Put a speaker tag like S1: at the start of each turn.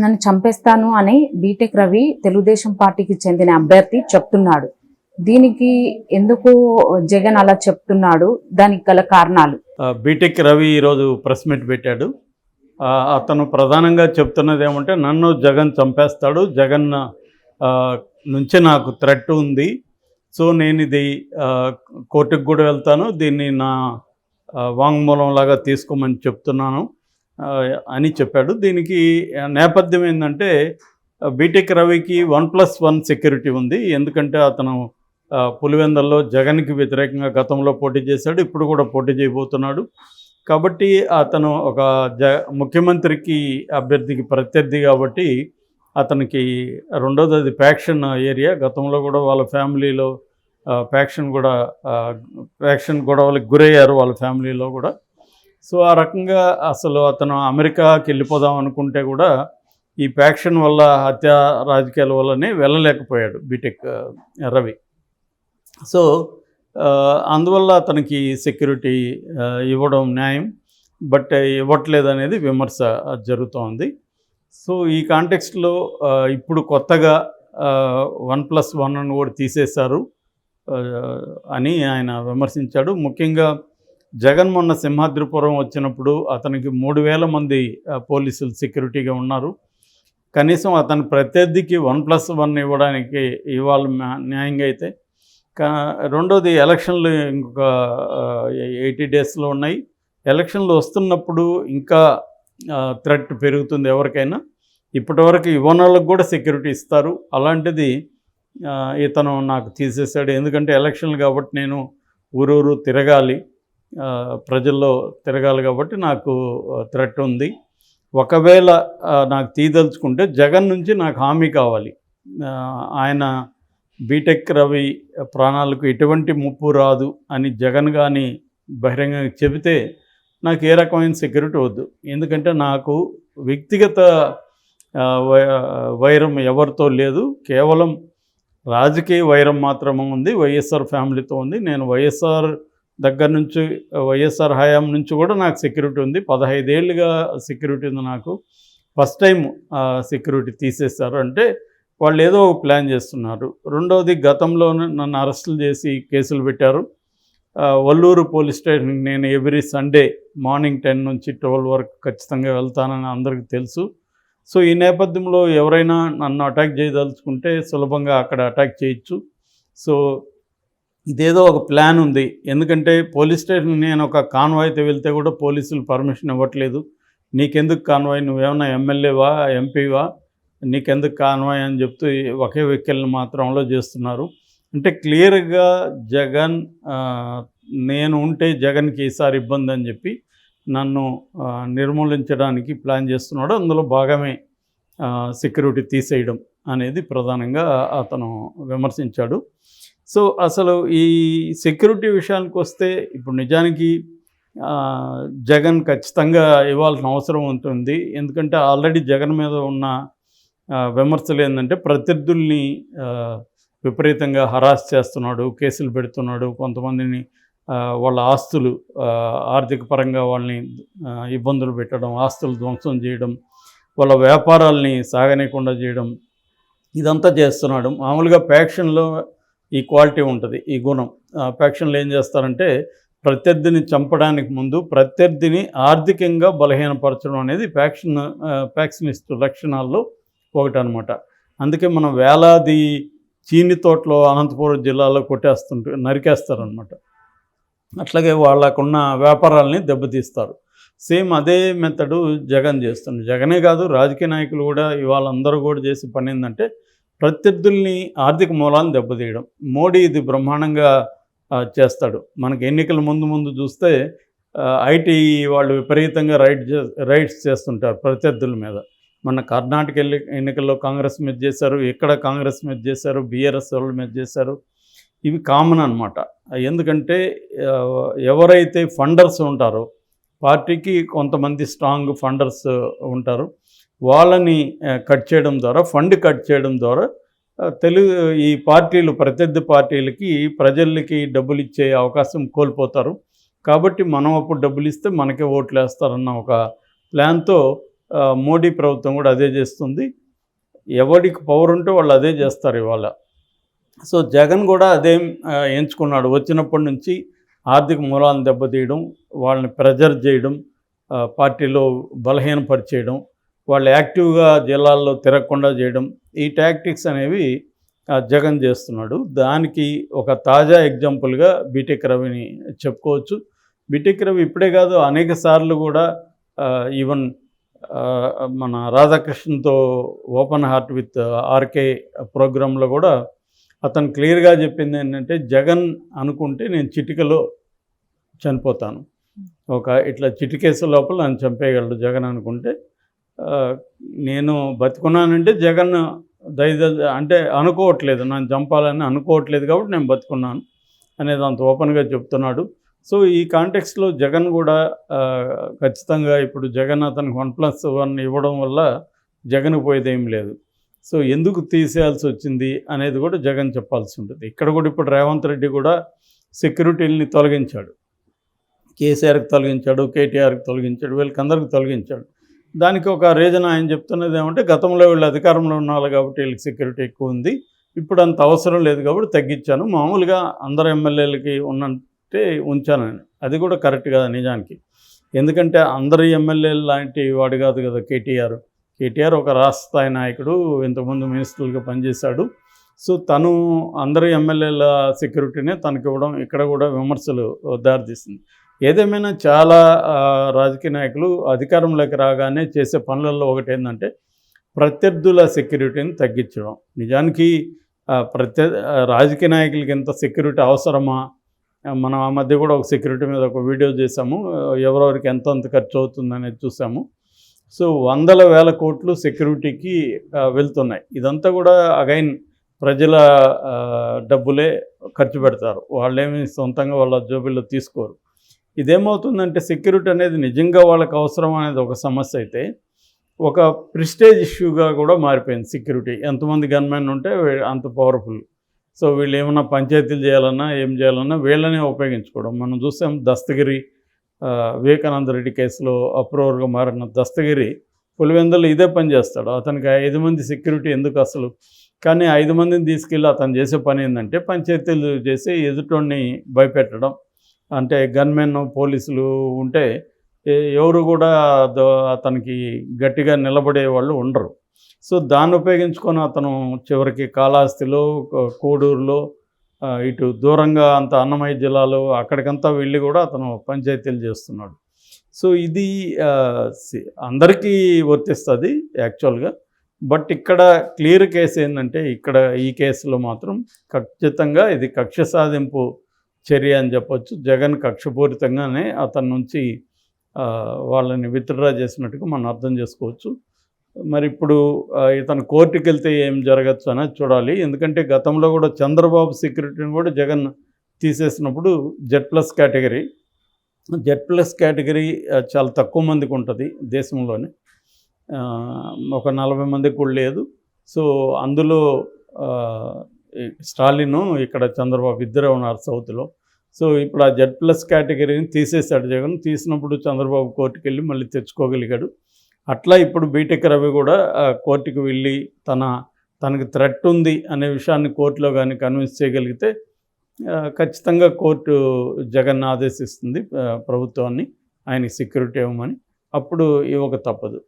S1: నన్ను చంపేస్తాను అని బీటెక్ రవి తెలుగుదేశం పార్టీకి చెందిన అభ్యర్థి చెప్తున్నాడు. దీనికి ఎందుకు జగన్ అలా చెప్తున్నాడు? దానికి గల కారణాలు.
S2: బీటెక్ రవి ఈరోజు ప్రెస్ మీట్ పెట్టాడు. అతను ప్రధానంగా చెప్తున్నది ఏమంటే నన్ను జగన్ చంపేస్తాడు జగన్ నుంచే నుంచి నాకు థ్రెట్ ఉంది. సో నేను ఇది కోర్టుకు కూడా వెళ్తాను. దీన్ని నా వాంగ్మూలంలాగా వాంగ్మూలం లాగా తీసుకోమని చెప్తున్నాను. అని చెప్పాడు. దీనికి నేపథ్యం ఏంటంటే బీటెక్ రవికి వన్ ప్లస్ వన్ సెక్యూరిటీ ఉంది. ఎందుకంటే అతను పులివెందల్లో జగన్కి వ్యతిరేకంగా గతంలో పోటీ చేశాడు. ఇప్పుడు కూడా పోటీ చేయబోతున్నాడు. కాబట్టి అతను ఒక జ ముఖ్యమంత్రికి అభ్యర్థికి ప్రత్యర్థి కాబట్టి అతనికి రెండోది అది ఫ్యాక్షన్ ఏరియా. గతంలో కూడా వాళ్ళ ఫ్యామిలీలో ఫ్యాక్షన్ కూడా ఫ్యాక్షన్ గొడవలకు గురయ్యారు వాళ్ళ ఫ్యామిలీలో కూడా. సో ఆ రకంగా అసలు అతను అమెరికాకి వెళ్ళిపోదాం అనుకుంటే కూడా ఈ ఫ్యాక్షన్ వల్ల హత్య రాజకీయాల వల్లనే వెళ్ళలేకపోయాడు బీటెక్ రవి. సో అందువల్ల అతనికి సెక్యూరిటీ ఇవ్వడం న్యాయం బట్ ఇవ్వట్లేదు అనేది విమర్శ జరుగుతోంది సో ఈ కాంటెక్స్ట్లో ఇప్పుడు కొత్తగా వన్ ప్లస్ వన్ అని కూడా తీసేశారు అని ఆయన విమర్శించాడు. ముఖ్యంగా జగన్ మొన్న సింహాద్రిపురం వచ్చినప్పుడు అతనికి మూడు వేల మంది పోలీసులు సెక్యూరిటీగా ఉన్నారు. కనీసం అతని ప్రత్యర్థికి వన్ ప్లస్ వన్ ఇవ్వడానికి ఇవాళ న్యాయంగా అయితే కా రెండోది ఎలక్షన్లు ఇంకొక ఎయిటీ డేస్లో ఉన్నాయి. ఎలక్షన్లు వస్తున్నప్పుడు ఇంకా థ్రెట్ పెరుగుతుంది ఎవరికైనా. ఇప్పటివరకు ఇవ్వని కూడా సెక్యూరిటీ ఇస్తారు. అలాంటిది ఇతను నాకు తీసేశాడు. ఎందుకంటే ఎలక్షన్లు కాబట్టి నేను ఊరూరు తిరగాలి. ప్రజల్లో తిరగాలి కాబట్టి నాకు థ్రెట్ ఉంది. ఒకవేళ నాకు తీదలుచుకుంటే జగన్ నుంచి నాకు హామీ కావాలి. ఆయన బీటెక్ రవి ప్రాణాలకు ఎటువంటి ముప్పు రాదు అని జగన్ కానీ బహిరంగంగా చెబితే నాకు ఏ రకమైన సెక్యూరిటీ వద్దు. ఎందుకంటే నాకు వ్యక్తిగత వై- వైరం ఎవరితో లేదు. కేవలం రాజకీయ వైరం మాత్రమే ఉంది. వైఎస్ఆర్ ఫ్యామిలీతో ఉంది. నేను వైఎస్ఆర్ దగ్గర నుంచి వైఎస్ఆర్ హయాం నుంచి కూడా నాకు సెక్యూరిటీ ఉంది. పదహైదేళ్ళుగా సెక్యూరిటీ ఉంది నాకు. ఫస్ట్ టైం సెక్యూరిటీ తీసేస్తారు అంటే వాళ్ళు ఏదో ఒక ప్లాన్ చేస్తున్నారు. రెండవది గతంలో నన్ను అరెస్టులు చేసి కేసులు పెట్టారు. వల్లూరు పోలీస్ స్టేషన్కి నేను ఎవ్రీ సండే మార్నింగ్ టెన్ నుంచి ట్వెల్వ్ వరకు ఖచ్చితంగా వెళ్తానని అందరికీ తెలుసు. సో ఈ నేపథ్యంలో ఎవరైనా నన్ను అటాక్ చేయదలుచుకుంటే సులభంగా అక్కడ అటాక్ చేయొచ్చు. సో ఇదేదో ఒక ప్లాన్ ఉంది. ఎందుకంటే పోలీస్ స్టేషన్ నేను ఒక కాన్వాయ్తో వెళ్తే కూడా పోలీసులు పర్మిషన్ ఇవ్వట్లేదు. నీకెందుకు కాన్వాయ్? నువ్వేమన్నా ఎమ్మెల్యేవా ఎంపీవా నీకెందుకు కాన్వాయ్ అని చెప్తూ ఒకే వెహికల్ని మాత్రంలో చేస్తున్నారు. అంటే క్లియర్గా జగన్ నేను ఉంటే జగన్కి ఈసారి ఇబ్బంది అని చెప్పి నన్ను నిర్మూలించడానికి ప్లాన్ చేస్తున్నాడు. అందులో భాగమే సెక్యూరిటీ తీసేయడం అనేది ప్రధానంగా అతను విమర్శించాడు. సో అసలు ఈ సెక్యూరిటీ విషయానికి వస్తే ఇప్పుడు నిజానికి జగన్ ఖచ్చితంగా ఇవ్వాల్సిన అవసరం ఉంటుంది. ఎందుకంటే ఆల్రెడీ జగన్ మీద ఉన్న విమర్శలు ఏంటంటే ప్రత్యర్థుల్ని విపరీతంగా హరాస్ చేస్తున్నాడు కేసులు పెడుతున్నాడు కొంతమందిని వాళ్ళ ఆస్తులు ఆర్థిక పరంగా వాళ్ళని ఇబ్బందులు పెట్టడం ఆస్తులు ధ్వంసం చేయడం వాళ్ళ వ్యాపారాల్ని సాగనీయకుండా చేయడం ఇదంతా చేస్తున్నాడు. మామూలుగా ప్యాక్షన్లో ఈ క్వాలిటీ ఉంటుంది ఈ గుణం. ఫ్యాక్షన్లు ఏం చేస్తారంటే ప్రత్యర్థిని చంపడానికి ముందు ప్రత్యర్థిని ఆర్థికంగా బలహీనపరచడం అనేది ఫ్యాక్షన్ ఫ్యాక్షనిస్ట్ లక్షణాల్లో ఒకటి అనమాట అందుకే మనం వేలాది చీని తోటలో అనంతపురం జిల్లాలో కొట్టేస్తుంటే నరికేస్తారనమాట. అట్లాగే వాళ్ళకున్న వ్యాపారాలని దెబ్బతీస్తారు. సేమ్ అదే మెథడు జగన్ చేస్తుంది జగనే కాదు రాజకీయ నాయకులు కూడా ఇవాళ అందరూ కూడా చేసే పని ఏంటంటే ప్రత్యర్థుల్ని ఆర్థిక మూలాలను దెబ్బతీయడం. మోడీ ఇది బ్రహ్మాండంగా చేస్తాడు. మనకి ఎన్నికల ముందు ముందు చూస్తే ఐటీ వాళ్ళు విపరీతంగా రైడ్ చే రైడ్స్ చేస్తుంటారు ప్రత్యర్థుల మీద. మన కర్ణాటక ఎల్లి ఎన్నికల్లో కాంగ్రెస్ మీద చేశారు ఇక్కడ కాంగ్రెస్ మీద చేశారు బీఆర్ఎస్ వాళ్ళ మీద చేశారు. ఇవి కామన్ అనమాట ఎందుకంటే ఎవరైతే ఫండర్స్ ఉంటారో పార్టీకి కొంతమంది స్ట్రాంగ్ ఫండర్స్ ఉంటారు. వాళ్ళని కట్ చేయడం ద్వారా ఫండ్ కట్ చేయడం ద్వారా తెలుగు ఈ పార్టీలు ప్రత్యర్థి పార్టీలకి ప్రజలకి డబ్బులు ఇచ్చే అవకాశం కోల్పోతారు. కాబట్టి మనం అప్పుడు డబ్బులు ఇస్తే మనకే ఓట్లు వేస్తారన్న ఒక ప్లాన్తో మోడీ ప్రభుత్వం కూడా అదే చేస్తుంది. ఎవరికి పవర్ ఉంటే వాళ్ళు అదే చేస్తారు ఇవాళ. సో జగన్ కూడా అదే ఎంచుకున్నాడు. వచ్చినప్పటి నుంచి ఆర్థిక మూలాలను దెబ్బతీయడం వాళ్ళని ప్రెజర్ చేయడం పార్టీలో బలహీనపరిచేయడం వాళ్ళు యాక్టివ్గా జిల్లాల్లో తిరగకుండా చేయడం ఈ టాక్టిక్స్ అనేవి జగన్ చేస్తున్నాడు. దానికి ఒక తాజా ఎగ్జాంపుల్గా బీటెక్ రవిని చెప్పుకోవచ్చు. బీటెక్ రవి ఇప్పుడే కాదు అనేక సార్లు కూడా ఈవెన్ మన రాధాకృష్ణతో ఓపెన్ హార్ట్ విత్ ఆర్కే ప్రోగ్రాంలో కూడా అతను క్లియర్గా చెప్పింది ఏంటంటే జగన్ అనుకుంటే నేను చిటికలో చనిపోతాను. ఒక ఇట్లా చిటికేసే లోపల నన్ను చంపేయగలడు జగన్ అనుకుంటే నేను బతుకున్నానంటే జగన్ దయద అంటే అనుకోవట్లేదు. నన్ను చంపాలని అనుకోవట్లేదు కాబట్టి నేను బతుకున్నాను అనేది అంత ఓపెన్గా చెప్తున్నాడు. సో ఈ కాంటెక్స్లో జగన్ కూడా ఖచ్చితంగా ఇప్పుడు జగన్ అతనికి వన్ ప్లస్ వన్ ఇవ్వడం వల్ల జగన్ పోయేది ఏం లేదు. సో ఎందుకు తీసేయాల్సి వచ్చింది అనేది కూడా జగన్ చెప్పాల్సి ఉంటుంది. ఇక్కడ కూడా ఇప్పుడు రేవంత్ రెడ్డి కూడా సెక్యూరిటీని తొలగించాడు. కేసీఆర్కి తొలగించాడు కేటీఆర్కి తొలగించాడు వీళ్ళకి అందరికి తొలగించాడు. దానికి ఒక రీజన్ ఆయన చెప్తున్నది ఏమంటే గతంలో వీళ్ళు అధికారంలో ఉన్నారు కాబట్టి వీళ్ళకి సెక్యూరిటీ ఎక్కువ ఉంది. ఇప్పుడు అంత అవసరం లేదు కాబట్టి తగ్గించాను. మామూలుగా అందరు ఎమ్మెల్యేలకి ఉన్నట్టే ఉంచానని అది కూడా కరెక్ట్ కదా నిజానికి. ఎందుకంటే అందరి ఎమ్మెల్యేలు లాంటి వాడు కాదు కదా కేటీఆర్. కేటీఆర్ ఒక రాష్ట్ర స్థాయి నాయకుడు ఇంతకుముందు మినిస్టర్లుగా పనిచేశాడు. సో తను అందరి ఎమ్మెల్యేల సెక్యూరిటీనే తనకి ఇవ్వడం ఇక్కడ కూడా విమర్శలు దారితీసింది. ఏదేమైనా చాలా రాజకీయ నాయకులు అధికారంలోకి రాగానే చేసే పనులలో ఒకటి ఏంటంటే ప్రత్యర్థుల సెక్యూరిటీని తగ్గించడం. నిజానికి ప్రత్య రాజకీయ నాయకులకి ఎంత సెక్యూరిటీ అవసరమా? మనం ఆ మధ్య కూడా ఒక సెక్యూరిటీ మీద ఒక వీడియో చేసాము ఎవరెవరికి ఎంత ఖర్చు అవుతుంది అనేది చూసాము సో వందల వేల కోట్లు సెక్యూరిటీకి వెళ్తున్నాయి. ఇదంతా కూడా అగైన్ ప్రజల డబ్బులే ఖర్చు పెడతారు. వాళ్ళేమి సొంతంగా వాళ్ళ జోబిల్లో తీసుకోరు. ఇదేమవుతుందంటే సెక్యూరిటీ అనేది నిజంగా వాళ్ళకి అవసరం అనేది ఒక సమస్య అయితే ఒక ప్రిస్టేజ్ ఇష్యూగా కూడా మారిపోయింది సెక్యూరిటీ ఎంతమంది గన్మెన్ ఉంటే అంత పవర్ఫుల్ సో వీళ్ళు ఏమన్నా పంచాయతీలు చేయాలన్నా ఏం చేయాలన్నా వీళ్ళనే ఉపయోగించుకోవడం. మనం చూసాం దస్తగిరి వివేకానంద రెడ్డి కేసులో అప్రూవర్గా మారిన దస్తగిరి పులివెందులు ఇదే పని చేస్తాడు. అతనికి ఐదు మంది సెక్యూరిటీ ఎందుకు అసలు? కానీ ఐదు మందిని తీసుకెళ్ళి అతను చేసే పని ఏంటంటే పంచాయతీలు చేసి ఎదుటోడిని భయపెట్టడం. అంటే గన్మెన్ పోలీసులు ఉంటే ఎవరు కూడా అతనికి గట్టిగా నిలబడే వాళ్ళు ఉండరు. సో దాన్ని ఉపయోగించుకొని అతను చివరికి కాళహస్తిలో కోడూరులో ఇటు దూరంగా అంత అన్నమయ్య జిల్లాలో అక్కడికంతా వెళ్ళి కూడా అతను పంచాయతీలు చేస్తున్నాడు. సో ఇది సి- అందరికీ వర్తిస్తుంది యాక్చువల్గా. బట్ ఇక్కడ క్లియర్ కేసు ఏంటంటే ఇక్కడ ఈ కేసులో మాత్రం ఖచ్చితంగా ఇది కక్ష సాధింపు చర్య అని చెప్పొచ్చు. జగన్ కక్షపూరితంగానే అతని నుంచి వాళ్ళని విత్డ్రా చేసినట్టుగా మనం అర్థం చేసుకోవచ్చు. మరి ఇప్పుడు ఇతను కోర్టుకి వెళ్తే ఏం జరగచ్చు అనేది చూడాలి. ఎందుకంటే గతంలో కూడా చంద్రబాబు సెక్యూరిటీని కూడా Jagan తీసేసినప్పుడు Z plus category Z plus category చాలా తక్కువ మందికి ఉంటుంది దేశంలోనే. ఒక నలభై మందికి కూడా లేదు. సో అందులో స్టాలిను స్టాలిన్ ఇక్కడ చంద్రబాబు ఇద్దరే ఉన్నారు సౌత్లో. సో ఇప్పుడు ఆ జెడ్ ప్లస్ కేటగిరీని తీసేశాడు జగన్. తీసినప్పుడు చంద్రబాబు కోర్టుకి వెళ్ళి మళ్ళీ తెచ్చుకోగలిగాడు. అట్లా ఇప్పుడు బీటెక్ రవి కూడా కోర్టుకు కోర్టుకి వెళ్ళి తన తనకు థ్రెట్ ఉంది అనే విషయాన్ని కోర్టులో కానీ కన్విన్స్ చేయగలిగితే ఖచ్చితంగా కోర్టు జగన్ ఆదేశిస్తుంది ప్రభుత్వాన్ని. ఆయనకి సెక్యూరిటీ ఇవ్వమని. అప్పుడు ఇవ్వక తప్పదు.